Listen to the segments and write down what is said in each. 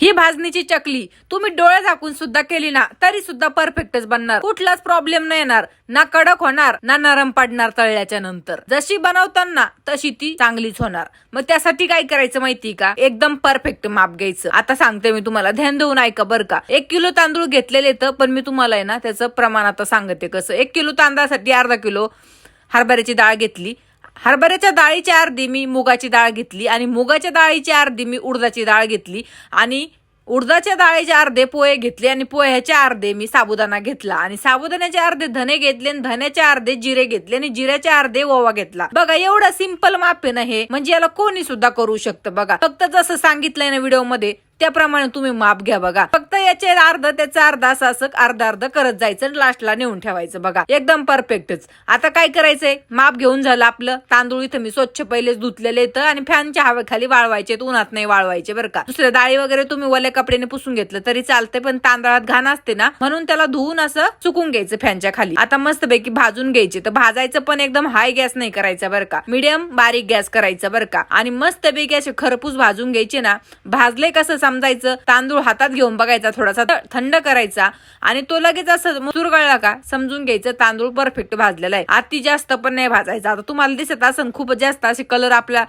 ही भाजणीची चकली. तुम्ही डोळे झाकून सुद्धा केली ना तरी सुद्धा परफेक्टच बनणार. कुठलाच प्रॉब्लेम नाही येणार. ना कडक होणार ना नरम पडणार तळल्याच्या नंतर. जशी बनवताना तशी ती चांगलीच होणार. मग त्यासाठी काय करायचं माहिती का? एकदम परफेक्ट माप घ्यायचं. आता सांगते मी तुम्हाला. ध्यान देऊन ऐका बरं का. एक किलो तांदूळ घेतलेले तर पण मी तुम्हाला आहे ना त्याचं प्रमाण आता सांगते कसं. एक किलो तांदळासाठी अर्धा किलो हरभऱ्याची डाळ घेतली. हरभऱ्याच्या डाळीची अर्धी मी मुगाची डाळ घेतली आणि मुगाच्या डाळीची अर्धी मी उडदाची डाळ घेतली आणि उडदाच्या डाळीचे अर्धे पोहे घेतले आणि पोह्याचे अर्धे मी साबुदाणा घेतला. आणि साबुदाण्याचे अर्धे धने घेतले आणि धन्याचे अर्धे जिरे घेतले आणि जिऱ्याचे अर्धे ओवा घेतला. बघा एवढं सिंपल माप आहे ना हे म्हणजे याला कोणी सुद्धा करू शकतं बघा. फक्त जसं सांगितलंय ना व्हिडिओमध्ये त्याप्रमाणे तुम्ही माप घ्या बघा. फक्त याचे अर्ध त्याचं अर्धा असं असं अर्ध अर्ध करत जायचं आणि लास्टला नेऊन ठेवायचं बघा. एकदम परफेक्टच आता काय करायचंय? माप घेऊन झालं आपलं. तांदूळ इथं मी स्वच्छ पहिलेच धुतलेले इथं आणि फॅनच्या हवेखाली वाळवायचे उन्हात नाही वाळवायचे बरं का. दुसऱ्या डाळी वगैरे तुम्ही ओल्या कपड्याने पुसून घेतलं तरी चालतंय पण तांदळात घाण असते ना म्हणून त्याला धुवून असं चुकून घ्यायचं फॅनच्या खाली. आता मस्तपैकी भाजून घ्यायचे. तर भाजायचं पण एकदम हाय गॅस नाही करायचा बरं का. मिडियम बारीक गॅस करायचा बरं का. आणि मस्तपैकी असे खरपूस भाजून घ्यायचे ना भाजले कसं समजायचं तांदूळ हातात घेऊन बघायचा थोडासा थंड करायचा आणि तो लगेच असं चुरगळला का समजून घ्यायचं तांदूळ परफेक्ट भाजलेला आहे. अति जास्त पण नाही भाजायचा. आता तुम्हाला दिसत असं खूप जास्त असे कलर आपल्या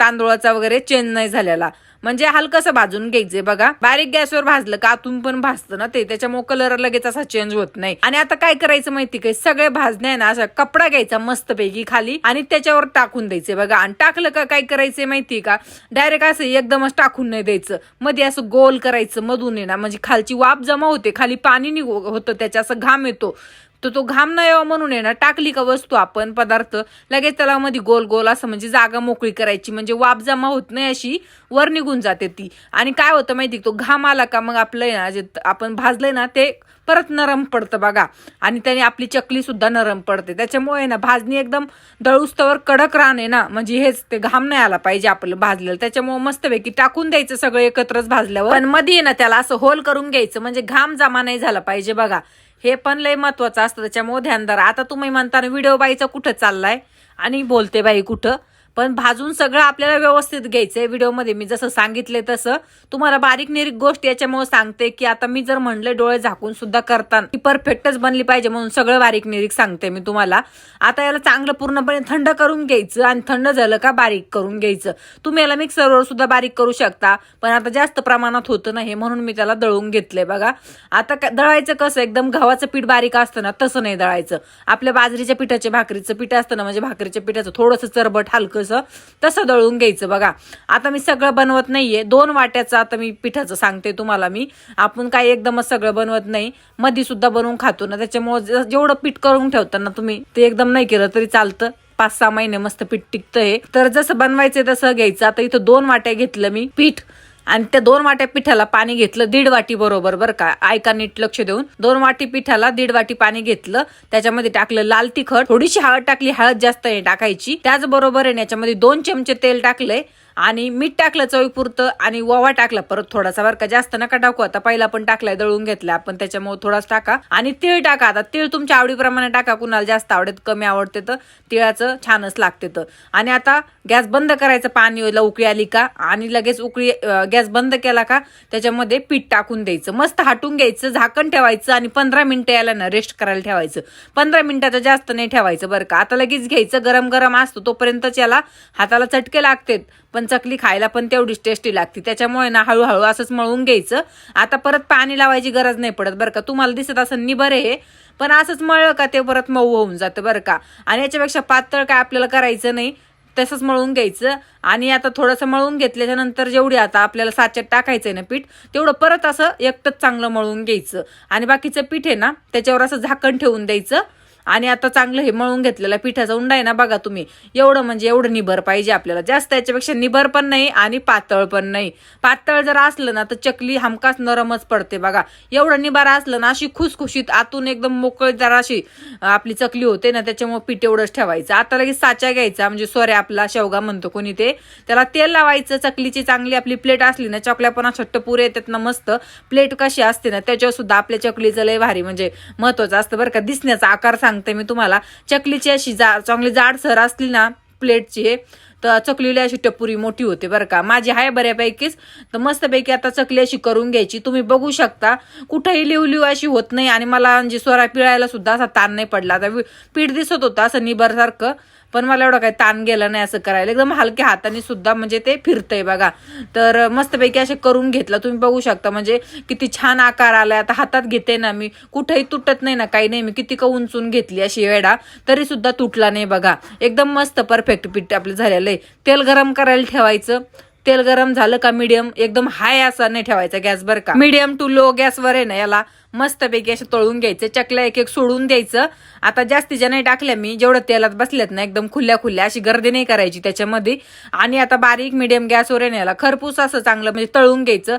तांदूळाचा वगैरे चेंज नाही झालेला. म्हणजे हलकसं भाजून घ्यायचंय बघा. बारीक गॅसवर भाजलं का आतून पण भाजतं ना ते. त्याच्यामुळे कलर लगेच असा चेंज होत नाही. आणि आता काय करायचं माहिती काय सगळे भाजणे ना असा कपडा घ्यायचा मस्त पैकी खाली आणि त्याच्यावर टाकून द्यायचे बघा. आणि टाकलं का काय करायचंय माहिती का? डायरेक्ट असं एकदमच टाकून नाही द्यायचं. मध्ये असं गोल करायचं मधून आहे ना म्हणजे खालची वाफ जमा होते. खाली पाणी निघ होतं त्याच्या असं घाम येतो. तर तो घाम न यावा म्हणून आहे ना टाकली का वस्तू आपण पदार्थ लगेच त्याला मध्ये गोल गोल असं म्हणजे जागा मोकळी करायची म्हणजे वाफ जमा होत नाही अशी वर निघून जाते ती. आणि काय होतं माहिती तो घाम आला का मग आपलं आहे ना जे आपण भाजलंय ना ते परत नरम पडतं बघा. आणि त्याने आपली चकली सुद्धा नरम पडते. त्याच्यामुळे ना भाजणी एकदम दळूस्तवर कडक राहणे ना म्हणजे हेच ते घाम नाही आला पाहिजे आपलं भाजलेलं. त्याच्यामुळे मस्तपैकी टाकून द्यायचं सगळं एकत्रच भाजल्यावर. पण मध्ये ना त्याला असं होल करून घ्यायचं म्हणजे घाम जमा नाही झाला पाहिजे बघा. हे पण लय महत्वाचं असतं. त्याच्यामुळे ध्यान धरा. आता तुम्ही म्हणता व्हिडिओ बाईचा कुठं चाललाय? आणि बोलते बाई कुठं? पण भाजून सगळं आपल्याला व्यवस्थित घ्यायचंय. व्हिडिओमध्ये मी जसं सांगितले तसं. तुम्हाला बारीक निरीक गोष्ट याच्यामुळे सांगते की आता मी जर म्हणले डोळे झाकून सुद्धा करताना ती परफेक्टच बनली पाहिजे म्हणून सगळं बारीक निरीक सांगते मी तुम्हाला. आता याला चांगलं पूर्णपणे थंड करून घ्यायचं आणि थंड झालं का बारीक करून घ्यायचं. तुम्ही याला मिक्सरवर सुद्धा बारीक करू शकता पण आता जास्त प्रमाणात होतं नाही म्हणून मी त्याला दळून घेतलंय बघा. आता काय- दळायचं कसं एकदम गव्हाचं पीठ बारीक असतं ना तसं नाही दळायचं. आपल्या बाजरीच्या पिठाचे भाकरीचं पीठ असतं ना म्हणजे भाकरीच्या पिठाचं थोडंसं चरबट थोडंसं तसं दळून घ्यायचं. बघा आता मी सगळं बनवत नाहीये. दोन वाट्याचं आता मी पिठाचं सांगते तुम्हाला मी. आपण काय एकदमच सगळं बनवत नाही. मधी सुद्धा बनवून खातो ना त्याच्यामुळे जेवढं पीठ करून ठेवता ना तुम्ही ते एकदम नाही केलं तरी चालतं. पाच सहा महिने मस्त पीठ टिकतं हे. तर जसं बनवायचं तसं घ्यायचं. आता इथं दोन वाट्या घेतलं मी पीठ. आणि त्या दोन वाट्या पिठाला पाणी घेतलं दीड वाटी बरोबर बरं का. ऐका नीट लक्ष देऊन दोन वाटी पिठाला दीड वाटी पाणी घेतलं. त्याच्यामध्ये टाकलं लाल तिखट. थोडीशी हळद टाकली हळद जास्त टाकायची. त्याचबरोबर आहे याच्यामध्ये दोन चमचे तेल टाकले आणि मीठ टाकलं चवीपुरतं आणि ओवा टाकला परत थोडासा बरं का? जास्त नका टाकू. आता पहिला पण टाकलाय दळून घेतला. आपण त्याच्यामुळे थोडाच टाका. आणि तीळ टाका. आता तीळ तुमच्या आवडीप्रमाणे टाका. कुणाला जास्त आवडत कमी आवडते तर तिळाचं छानच लागते तर. आणि आता गॅस बंद करायचं पाणी पाणीला उकळी आली का? आणि लगेच उकळी गॅस बंद केला का? त्याच्यामध्ये पीठ टाकून द्यायचं. मस्त हाटून घ्यायचं झाकण ठेवायचं आणि पंधरा मिनिटं याला ना रेस्ट करायला ठेवायचं. पंधरा मिनिटाचं जास्त नाही ठेवायचं बरं का? आता लगेच घ्यायचं. गरम गरम असतो तोपर्यंतच याला हाताला चटके लागतात. पण चकली खायला पण तेवढीच टेस्टी लागते. त्याच्यामुळे ना हळूहळू असंच मळून घ्यायचं. आता परत पाणी लावायची गरज नाही पडत बरं का. तुम्हाला दिसत असं निबर हे. पण असंच मळलं का ते परत मऊ होऊन जातं बरं का. आणि याच्यापेक्षा पातळ काय आपल्याला करायचं नाही तसंच मळून घ्यायचं. आणि आता थोडंसं मळून घेतल्याच्या नंतर जेवढी आता आपल्याला साच्यात आहे ना पीठ तेवढं परत असं एकटंच चांगलं मळून घ्यायचं. आणि बाकीचं पीठ आहे ना त्याच्यावर असं झाकण ठेवून द्यायचं. आणि आता चांगलं हे मळून घेतलेलं पिठाचा उंडा आहे ना बघा तुम्ही. एवढं म्हणजे एवढं निबर पाहिजे आपल्याला. जास्त याच्यापेक्षा निबर पण नाही आणि पातळ पण नाही. पातळ जर असलं ना तर चकली हमखास नरमच पडते बघा. एवढं निबार असलं ना अशी खुसखुशीत आतून एकदम मोकळी जरा अशी आपली चकली होते ना त्याच्यामुळे पीठ एवढंच ठेवायचं. आता लगेच साचा घ्यायचा म्हणजे सोरे आपला शेवगा म्हणतो कोणी ते. त्याला तेल लावायचं चकलीची चांगली आपली प्लेट असली ना चकल्या पण अशा येतात ना मस्त. प्लेट कशी असते ना त्याच्यावर सुद्धा आपल्या चकलीचं लय भारी म्हणजे महत्वाचं असतं बरं का. दिसण्याचा आकार सांग सांगते मी तुम्हाला. चकलीची अशी जा चांगली जाडसर असली ना प्लेटची तर चकलीला अशी टपुरी मोठी होते बरं का. माझी आहे बऱ्यापैकीच. तर मस्तपैकी आता चकली अशी करून घ्यायची. तुम्ही बघू शकता कुठेही लिव लिव अशी होत नाही आणि मला म्हणजे स्वरा पिळायला सुद्धा असा ताण नाही पडला. आता पीठ दिसत होतं असं निबरसारखं. पण मला एवढं काही ताण गेला नाही असं करायला. एकदम हलक्या हाताने सुद्धा म्हणजे ते फिरतंय बघा. तर मस्तपैकी असे करून घेतलं. तुम्ही बघू शकता म्हणजे किती छान आकार आलाय. आता हातात घेते ना मी. कुठेही तुटत नाही ना काही नाही. मी किती का उंचून घेतली अशी वेडा. तरी सुद्धा तुटला नाही बघा. एकदम मस्त परफेक्ट पीठ आपलं झालेलं आहे तेल गरम करायला ठेवायचं. तेल गरम झालं का मीडियम एकदम हाय असा नाही ठेवायचा गॅस बरं का. मीडियम टू लो गॅसवर आहे ना याला. मस्तपैकी असे तळून घ्यायचं चकल्या एक एक सोडून द्यायचं. आता जास्तीच्या नाही टाकल्या मी जेवढं तेलात बसल्यात ना एकदम खुल्या खुल्या अशी गर्दी नाही करायची त्याच्यामध्ये. आणि आता बारीक मीडियम गॅसवर येण्याला खरपूस असं चांगलं म्हणजे तळून घ्यायचं.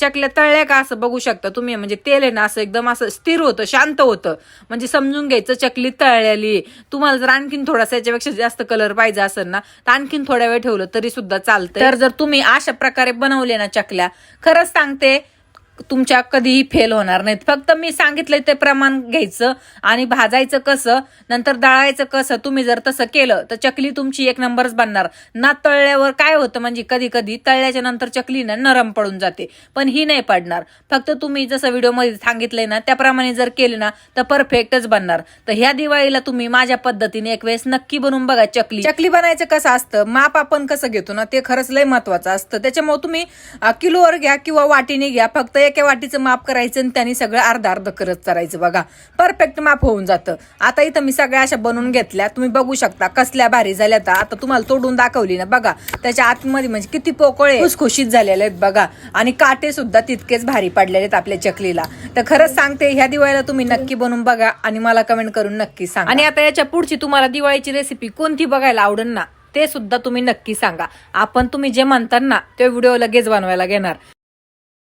चकल्या तळल्या का असं बघू शकता तुम्ही म्हणजे तेल आहे ना असं एकदम असं स्थिर होतं शांत होतं. म्हणजे समजून घ्यायचं चकली तळलेली. तुम्हाला जर आणखीन थोडासा याच्यापेक्षा जास्त कलर पाहिजे असेल ना तर आणखीन थोड्या वेळ ठेवलं तरी सुद्धा चालतं तर जर तुम्ही अशा प्रकारे बनवले ना चकल्या खरंच सांगते तुमच्या कधीही फेल होणार नाहीत. फक्त मी सांगितलंय ते प्रमाण घ्यायचं आणि भाजायचं कसं नंतर दळायचं कसं तुम्ही जर तसं केलं तर चकली तुमची एक नंबरच बनणार. ना तळल्यावर काय होतं म्हणजे कधी कधी तळल्याच्या नंतर चकली ना नरम पडून जाते. पण ही नाही पडणार. फक्त तुम्ही जसं व्हिडिओमध्ये सांगितलंय ना त्याप्रमाणे जर केले ना तर परफेक्टच बनणार. तर ह्या दिवाळीला तुम्ही माझ्या पद्धतीने एक वेळेस नक्की बनवून बघा चकली. चकली बनायचं कसं असतं माप आपण कसं घेतो ना ते खरंच लय महत्वाचं असतं. त्याच्यामुळे तुम्ही किलोवर घ्या किंवा वाटीने घ्या फक्त एका वाटीचं माप करायचं आणि त्यांनी सगळं अर्ध अर्ध करत करायचं बघा. परफेक्ट माप होऊन जातं. आता इथं मी सगळ्या अशा बनवून घेतल्या. तुम्ही बघू शकता कसल्या भारी झाल्या आता. आता तुम्हाला तोडून दाखवली ना बघा. त्याच्या आतमध्ये म्हणजे किती पोकळे खुशखुशीत झालेले आहेत बघा. आणि काटे सुद्धा तितकेच भारी पडलेले आहेत आपल्या चकलीला. तर खरंच सांगते ह्या दिवाळीला तुम्ही नक्की बनवून बघा आणि मला कमेंट करून नक्की सांगा. आणि आता याच्या पुढची तुम्हाला दिवाळीची रेसिपी कोणती बघायला आवडेल ना ते सुद्धा तुम्ही नक्की सांगा. आपण तुम्ही जे म्हणतात ना ते व्हिडिओ लगेच बनवायला घेणार.